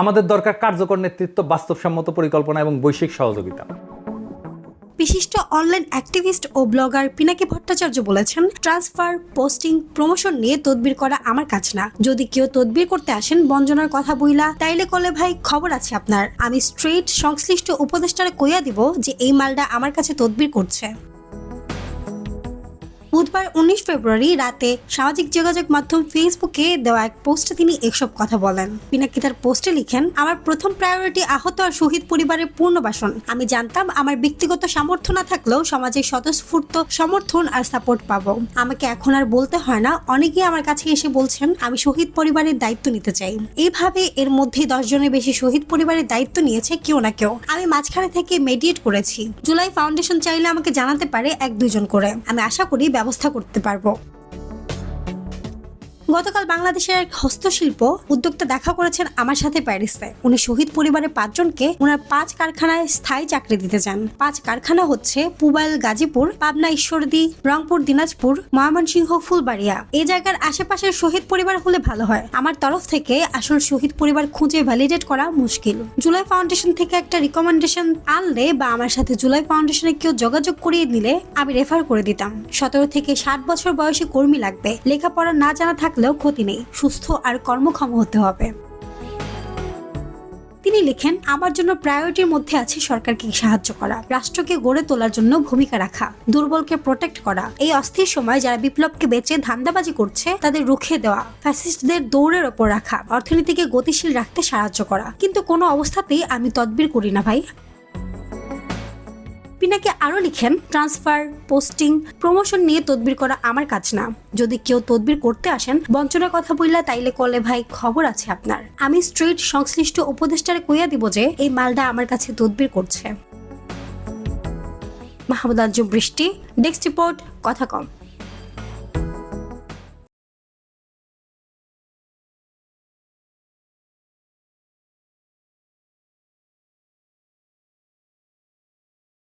আমাদের দরকার কার্যকর নেতৃত্ব, বাস্তবসম্মত পরিকল্পনা এবং বৈশ্বিক সহযোগিতা। বিশিষ্ট অনলাইন অ্যাক্টিভিস্ট ও ব্লগার পিনাকি ভট্টাচার্য বলেছেন ট্রান্সফার পোস্টিং প্রমোশন নিয়ে তদবির করা আমার কাজ না। যদি কেউ তদবির করতে আসেন, বঞ্জনার কথা বইলা, তাইলে কলে ভাই খবর আছে আপনার। আমি স্ট্রেট সংশ্লিষ্ট উপদেষ্টারে কইয়া দিব যে এই মালটা আমার কাছে তদবির করছে। বুধবার উনিশ ফেব্রুয়ারি রাতে সামাজিক যোগাযোগ মাধ্যম ফেসবুকে দেওয়া এক পোস্টে তিনি এসব কথা বলেন। পিনাকি তার পোস্টে লিখেন, আমার প্রথম প্রায়োরিটি আহত আর শহীদ পরিবারের পুনর্বাসন আমি জানতাম আমার ব্যক্তিগত সামর্থ্য না থাকলেও সমাজের স্বতঃস্ফূর্ত সমর্থন আর সাপোর্ট পাবো। আমাকে এখন আর বলতে হয় না। অনেকেই আমার কাছে এসে বলছেন, আমি শহীদ পরিবারের দায়িত্ব নিতে চাই। এইভাবে এর মধ্যে দশ জনের বেশি শহীদ পরিবারের দায়িত্ব নিয়েছে কেউ না কেউ। আমি মাঝখানে থেকে মেডিয়েট করেছি। জুলাই ফাউন্ডেশন চাইলে আমাকে জানাতে পারে এক দুজন করে। আমি আশা করি ব্যবস্থা করতে পারব। গতকাল বাংলাদেশের হস্তশিল্প উদ্যোক্তা দেখা করেছেন আমার সাথে প্যারিসে। উনি শহীদ পরিবারের পাঁচজনকে ওনার পাঁচ কারখানায় স্থায়ী চাকরি দিতে চান। পাঁচ কারখানা হচ্ছে পুবাইল, গাজীপুর, পাবনা, ঈশ্বরদী, রংপুর, দিনাজপুর, ময়মনসিংহ, ফুলবাড়িয়া। এই জায়গার আশেপাশের শহীদ পরিবার হলে ভালো হয়। আমার তরফ থেকে আসল শহীদ পরিবার খুঁজে ভ্যালিডেট করা মুশকিল। জুলাই ফাউন্ডেশন থেকে একটা রিকমেন্ডেশন আনলে বা আমার সাথে জুলাই ফাউন্ডেশনে কেউ যোগাযোগ করিয়ে দিলে আমি রেফার করে দিতাম। সতেরো থেকে ষাট বছর বয়সী কর্মী লাগবে। লেখাপড়া না জানা থাকলেও ক্ষতি নেই, সুস্থ আর কর্মক্ষম হতে হবে। তিনি লিখেন, আমার জন্য প্রায়োরিটির মধ্যে আছে সরকারকে সাহায্য করা, রাষ্ট্রকে গড়ে তোলার জন্য ভূমিকা রাখা, দুর্বলকে প্রোটেক্ট করা। এই অস্থির সময় যারা বিপ্লবকে বেঁচে ধান্দাবাজি করছে, তাদের রুখে দেওয়া ফ্যাসিস্টদের দৌড়ের ওপর রাখা, অর্থনীতিকে গতিশীল রাখতে সাহায্য করা। কিন্তু কোনো অবস্থাতেই আমি তদবির করি না ভাই। পিনাকে আরও লিখেন ট্রান্সফার পোস্টিং প্রমোশন নিয়ে তদবির করা আমার কাজ না। যদি কেউ তদবির করতে আসেন, বঞ্চনার কথা বললা তাইলে কলে ভাই খবর আছে আপনার। আমি স্ট্রেট সংশ্লিষ্ট উপদেষ্টারে কইয়া দিব যে, এই মালটা আমার কাছে তদবির করছে। মাহমুদ আজম বৃষ্টি, ডেস্ক রিপোর্ট, কথা কম।